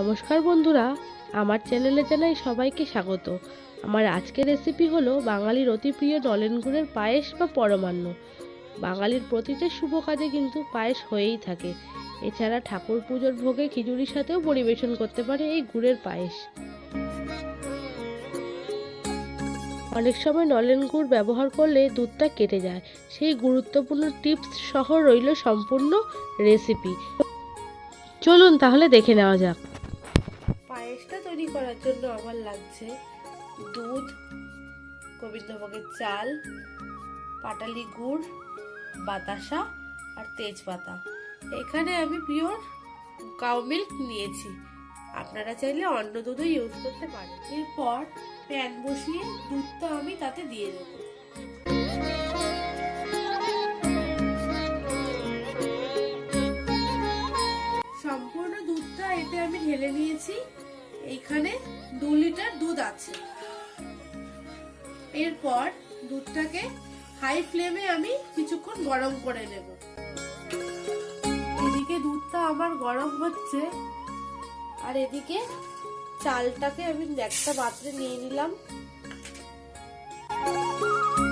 নমস্কার বন্ধুরা, আমার চ্যানেলে জানাই সবাইকে স্বাগত। আমার আজকের রেসিপি হলো বাঙালির অতি প্রিয় নলেন গুড়ের পায়েস বা পরমান্ন। বাঙালির প্রতিটা শুভ কাজে কিন্তু পায়েস হয়েই থাকে। এছাড়া ঠাকুর পুজোর ভোগে খিচুড়ির সাথেও পরিবেশন করতে পারে এই গুড়ের পায়েস। অনেক সময় নলেন গুড় ব্যবহার করলে দুধটা কেটে যায়। সেই গুরুত্বপূর্ণ টিপস সহ রইল সম্পূর্ণ রেসিপি চলুন তাহলে দেখে নেওয়া যাক। পায়েসটা তৈরি করার জন্য আমার লাগছে দুধ, গোবিন্দভোগের চাল, পাটালি গুড়, বাতাসা আর তেজপাতা। এখানে আমি পিওর কাউ মিল্ক নিয়েছি। আপনারা চাইলে অন্য দুধও ইউজ করতে পারেন। এরপর প্যান বসিয়ে দুধটা আমি তাতে দিয়ে দেবো। সম্পূর্ণ দুধটা এতে আমি ঢেলে নিয়েছি। এইখানে দু লিটার দুধ আছে। এরপর দুধটাকে হাই ফ্লেমে আমি কিছুক্ষণ গরম করে নেব। এদিকে দুধটা আমার গরম হচ্ছে। আর এদিকে চালটাকে আমি একটা পাত্রে নিয়ে নিলাম।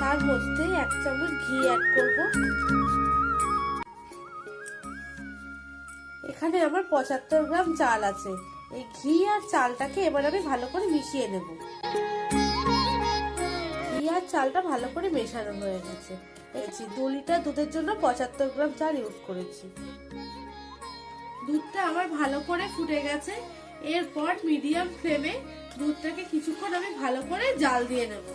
তার মধ্যে এক চামচ ঘি অ্যাড করব। এখানে আমার পঁচাত্তর গ্রাম চাল আছে। এই ঘি আর চালটাকে এবার আমি ভালো করে মিশিয়ে নেব। ঘি আর চালটা ভালো করে মেশানো হয়ে গেছে। দেখছি দু লিটার দুধের জন্য পঁচাত্তর গ্রাম চাল ইউজ করেছি। দুধটা আমার ভালো করে ফুটে গেছে। এরপর মিডিয়াম ফ্লেমে দুধটাকে কিছুক্ষণ আমি ভালো করে জাল দিয়ে নেব।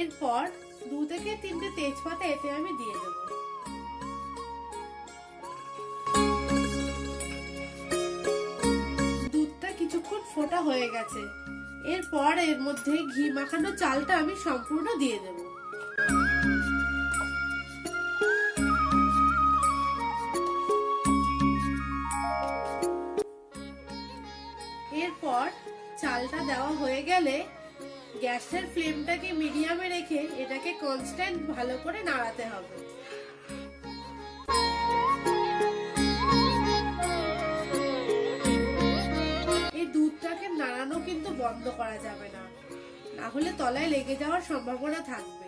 এরপর দু থেকে তিনটে তেজপাতা এতে আমি দিয়ে দেব। হয়ে গেছে। এরপর এর মধ্যে ঘি মাখানো চালটা আমি সম্পূর্ণ দিয়ে দেব। এরপর চালটা দেওয়া হয়ে গেলে গ্যাসের ফ্লেমটাকে মিডিয়ামে রেখে এটাকে কনস্ট্যান্ট ভালো করে নাড়াতে হবে। বন্ধ করা যাবে না। না হলে তলায় লেগে যাওয়ার সম্ভাবনা থাকবে।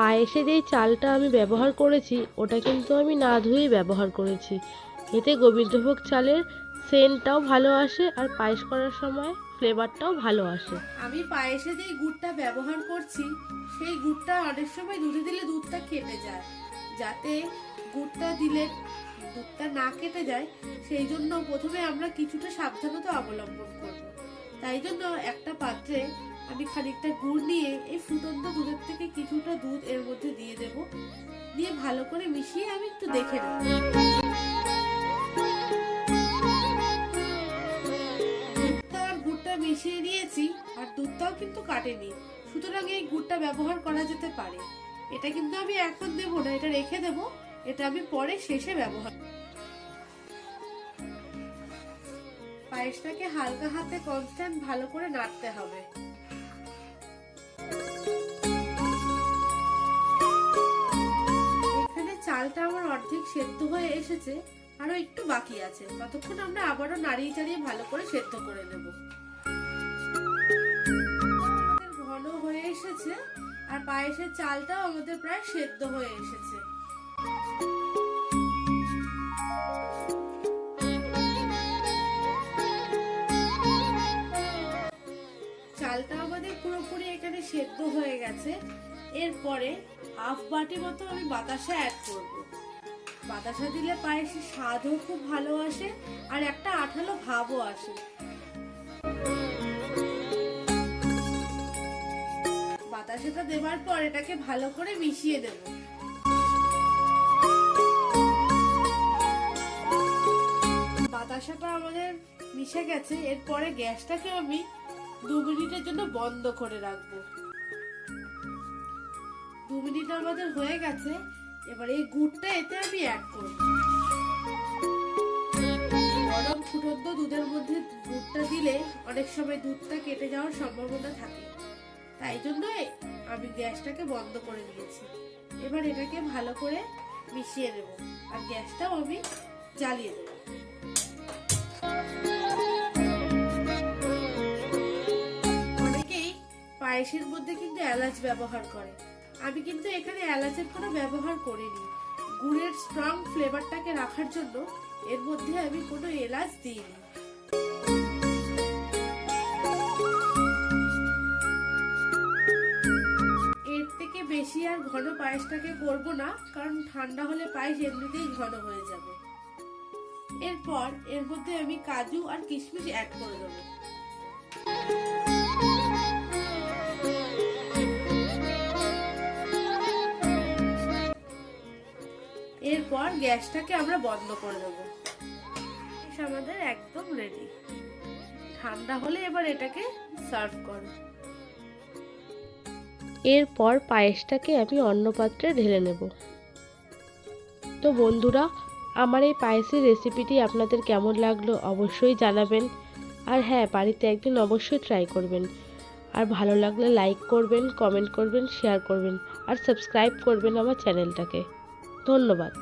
পায়েসে যেই চালটা আমি ব্যবহার করেছি ওটা কিন্তু আমি না ধুয়েই ব্যবহার করেছি। এতে গোবিন্দভোগ চালের সেন্টটাও ভালো আসে আর পায়েস করার সময় ফ্লেভারটাও ভালো আসে। আমি পায়েসে যেই গুড়টা ব্যবহার করছি সেই গুড়টা অনেক সময় দুধে দিলে দুধটা কেটে যায়। যাতে গুড়টা দিলে দুধটা না কেটে যায়, সেই জন্য প্রথমে আমরা কিছুটা সাবধানতা অবলম্বন করব। তাই জন্য একটা পাত্রে আমি খানিকটা গুড় নিয়ে এই ফুটন্ত দুধের থেকে কিছুটা দুধ এর মধ্যে দিয়ে দেব। দিয়ে ভালো করে মিশিয়ে আমি একটু দেখে নেব। মিশিয়ে নিয়েছি আর দুধটাও কিন্তু কাটেনি। সুতরাং এই গুড়টা ব্যবহার করা যেতে পারে। এটা কিন্তু আমি এখন দেবো না, এটা রেখে দেব। এটা আমি পরে শেষে ব্যবহার পায়েসটাকে হালকা হাতে কনস্ট্যান্ট ভালো করে নাড়তে হবে। এখানে চালটা আমার অর্ধেক সেদ্ধ হয়ে এসেছে, আরও একটু বাকি আছে। ততক্ষণ আমরা আবারও নাড়িয়ে চাড়িয়ে ভালো করে সেদ্ধ করে নেব। ঘন হয়ে এসেছে, আর পায়েসের চালটাও আমাদের প্রায় সেদ্ধ হয়ে এসেছে। সেদ্ধ হয়ে গেছে। এরপরে হাফ বাটি মতো আমি বাতাসা অ্যাড করব। বাতাসা দিলে পায়েসের স্বাদও খুব ভালো আসে আর একটা আঠালো ভাবও আসে। বাতাসাটা দেওয়ার পর এটাকে ভালো করে মিশিয়ে দেব। বাতাসাটা আমাদের মিশে গেছে, এরপরে গ্যাসটাকে আমি দু মিনিটের জন্য বন্ধ করে রাখব। দু মিনিট আমাদের হয়ে গেছে, এবার এই গুড়টা এতে আমি অ্যাড করব। গরম ফুটন্ত দুধের মধ্যে গুড়টা দিলে অনেক সময় দুধটা কেটে যাওয়ার সম্ভাবনা থাকে। তাই জন্য আমি গ্যাসটাকে বন্ধ করে দিয়েছি। এবার এটাকে ভালো করে মিশিয়ে নেব আর গ্যাসটাও আমি জ্বালিয়ে দেবো। অনেকেই পায়েসের মধ্যে কিন্তু এলাচ ব্যবহার করে। আমি কিন্তু এখানে এলাচের কোনো ব্যবহার করিনি। গুড়ের স্ট্রং ফ্লেভারটাকে রাখার জন্য এর মধ্যে আমি কোনো এলাচ দিইনি। এর থেকে বেশি আর ঘন পায়েসটাকে করব না, কারণ ঠান্ডা হলে পায়েস এমনিতেই ঘন হয়ে যাবে। এরপর এর মধ্যে আমি কাজু আর কিশমিশ অ্যাড করে দেবো। এরপর গ্যাসটাকে আমরা বন্ধ করে দেবো। আমাদের একদম রেডি ঠান্ডা হলে এবার এটাকে সার্ভ করো। এরপর পায়েসটাকে আমি অন্য পাত্রে ঢেলে নেব। তো বন্ধুরা, আমার এই পায়েসের রেসিপিটি আপনাদের কেমন লাগল অবশ্যই জানাবেন। আর হ্যাঁ বাড়িতে একদিন অবশ্যই ট্রাই করবেন। আর ভালো লাগলে লাইক করবেন কমেন্ট করবেন শেয়ার করবেন, আর সাবস্ক্রাইব করবেন আমার চ্যানেলটাকে ধন্যবাদ।